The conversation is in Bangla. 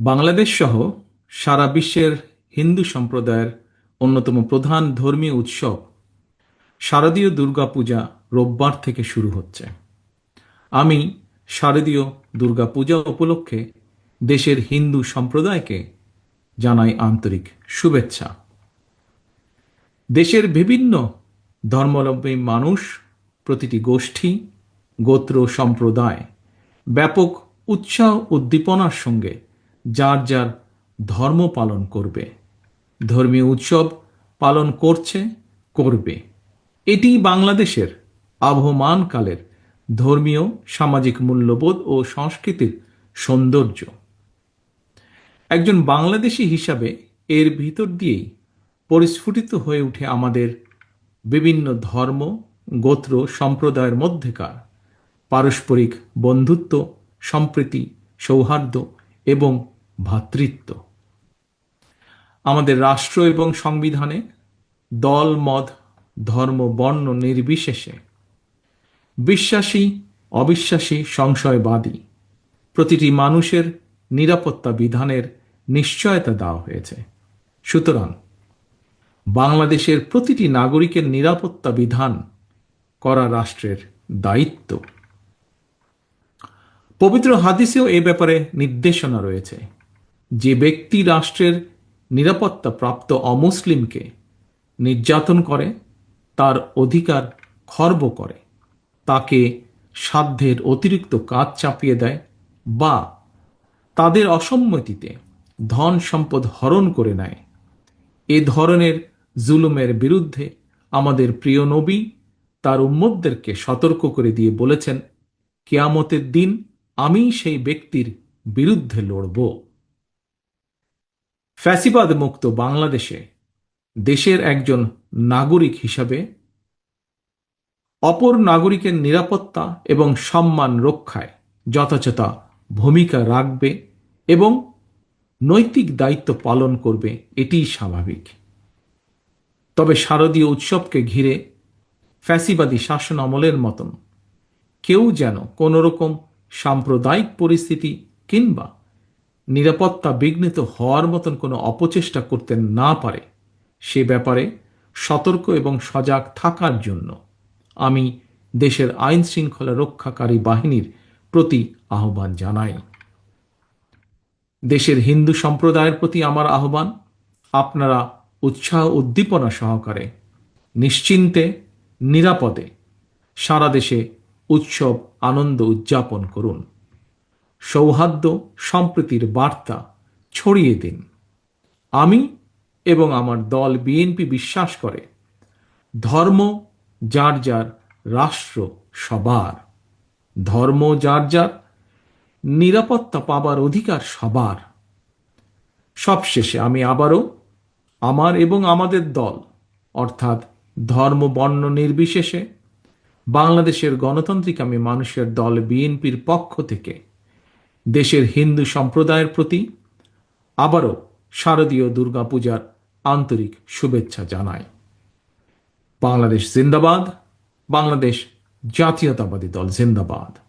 বাংলাদেশ সহ সারা বিশ্বের হিন্দু সম্প্রদায়ের অন্যতম প্রধান ধর্মীয় উৎসব শারদীয় দুর্গাপূজা রোববার থেকে শুরু হচ্ছে। আমি শারদীয় দুর্গাপূজা উপলক্ষে দেশের হিন্দু সম্প্রদায়কে জানাই আন্তরিক শুভেচ্ছা। দেশের বিভিন্ন ধর্মাবলম্বী মানুষ, প্রতিটি গোষ্ঠী, গোত্র, সম্প্রদায় ব্যাপক উৎসাহ উদ্দীপনার সঙ্গে যার যার ধর্ম পালন করবে। ধর্মীয় উৎসব পালন করছে, করবে। এটি বাংলাদেশের আবহমান কালের ধর্মীয়, সামাজিক মূল্যবোধ ও সংস্কৃতির সৌন্দর্য। একজন বাংলাদেশি হিসাবে এর ভিতর দিয়েই পরিস্ফুটিত হয়ে উঠে আমাদের বিভিন্ন ধর্ম, গোত্র, সম্প্রদায়ের মধ্যেকার পারস্পরিক বন্ধুত্ব, সম্প্রীতি, সৌহার্দ্য এবং ভ্রাতৃত্ব। আমাদের রাষ্ট্র এবং সংবিধানে দল, মত, ধর্ম, বর্ণ নির্বিশেষে বিশ্বাসী, অবিশ্বাসী, সংশয়বাদী প্রতিটি মানুষের নিরাপত্তা বিধানের নিশ্চয়তা দেওয়া হয়েছে। সুতরাং বাংলাদেশের প্রতিটি নাগরিকের নিরাপত্তা বিধান করা রাষ্ট্রের দায়িত্ব। পবিত্র হাদিসেও এ ব্যাপারে নির্দেশনা রয়েছে। যে ব্যক্তি রাষ্ট্রের নিরাপত্তা প্রাপ্ত অমুসলিমকে নির্যাতন করে, তার অধিকার খর্ব করে, তাকে সাধ্যের অতিরিক্ত কাজ চাপিয়ে দেয় বা তাদের অসম্মতিতে ধন সম্পদ হরণ করে নেয়। এ ধরনের জুলুমের বিরুদ্ধে আমাদের প্রিয় নবী তার উম্মতদেরকে সতর্ক করে দিয়ে বলেছেন, কেয়ামতের দিন আমি সেই ব্যক্তির বিরুদ্ধে লড়ব। ফ্যাসিবাদ মুক্ত বাংলাদেশে দেশের একজন নাগরিক হিসাবে অপর নাগরিকের নিরাপত্তা এবং সম্মান রক্ষায় যথাযথ ভূমিকা রাখবে এবং নৈতিক দায়িত্ব পালন করবে, এটিই স্বাভাবিক। তবে শারদীয় উৎসবকে ঘিরে ফ্যাসিবাদী শাসন আমলের মতন কেউ যেন কোনোরকম সাম্প্রদায়িক পরিস্থিতি কিংবা নিরাপত্তা বিঘ্নিত হওয়ার মতন কোনো অপচেষ্টা করতে না পারে। সে ব্যাপারে সতর্ক এবং সজাগ থাকার জন্য আমি দেশের আইন শৃঙ্খলা রক্ষাকারী বাহিনীর প্রতি আহ্বান জানাই। দেশের হিন্দু সম্প্রদায়ের প্রতি আমার আহ্বান, আপনারা উৎসাহ উদ্দীপনা সহকারে, নিশ্চিন্তে, নিরাপদে সারা দেশে উৎসব আনন্দ উদযাপন করুন। সৌহার্দ্য, সম্প্রীতির বার্তা ছড়িয়ে দিন। আমি এবং আমার দল বিএনপি বিশ্বাস করে, ধর্ম যার যার রাষ্ট্র সবার। ধর্ম যার যার নিরাপত্তা পাবার অধিকার সবার। সবশেষে আমি আবারও আমার এবং আমাদের দল, অর্থাৎ ধর্ম, বর্ণ নির্বিশেষে বাংলাদেশের গণতান্ত্রিক আমি মানুষের দল বিএনপির পক্ষ থেকে দেশের হিন্দু সম্প্রদায়ের প্রতি আবারও শারদীয় দুর্গাপূজার আন্তরিক শুভেচ্ছা জানায়। বাংলাদেশ জিন্দাবাদ, বাংলাদেশ জাতীয়তাবাদী দল জিন্দাবাদ।